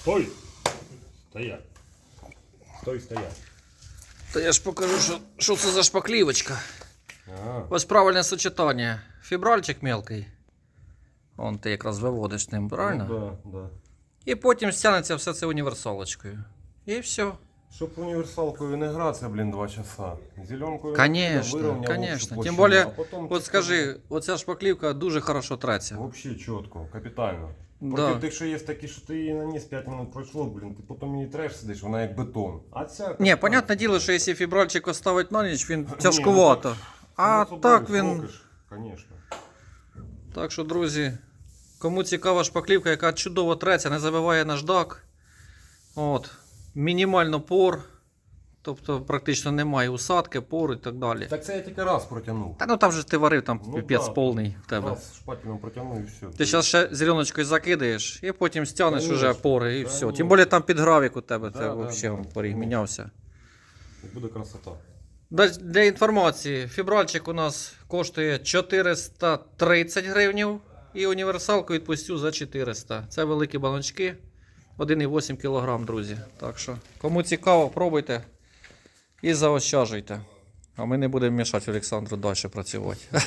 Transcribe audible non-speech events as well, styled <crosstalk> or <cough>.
Стой! Стоять. Стой, стоять. Та я ж покажу, що, що це за шпаклівочка. А, Ось правильне сочетання. Фібральчик мелкий. Он ти якраз виводиш ним, правильно? Ну, да, да. І потім стягнеться все це універсалочкою. І все. Щоб універсалкою не гратися, блін, два часа. Зеленкою Конечно, конечно. Тим площину, более, а потім от скажи, оця шпаклівка дуже хорошо треться. Вообще чітко, капітально. Да. Проти тих, що є такі, що ти її наніс 5 минут пройшло, блін, ти потім її треш сидиш, вона як бетон. А ця. Ні, понятне діло, що якщо фібральчик оставить на ніч, він <laughs> ну тяжкувато. так, А так він. срокиш, Конечно. Так що, друзі, кому цікава шпаклівка, яка чудово треться, не забиває наждак. От. Мінімально пор. Тобто практично немає усадки, пор і так далі. Так це я тільки раз протягнув. Та ну там же ти варив, там Ну піпець да, повний в тебе. Раз шпателем протягнув і все. Ти зараз ще зеленочкою закидаєш і потім стягнеш Конечно, уже пори і все. конечно. Тим більше там під гравік у тебе, Да, це да, взагалі да. поріг мінявся. Буде красота. Да- Для інформації, фібральчик у нас коштує 430 гривнів і універсалку відпустю за 400. Це великі баночки, 1,8 кг, друзі. Так що, кому цікаво, пробуйте і заощажуйте. А ми не будемо мішати Олександру далі працювати. <laughs>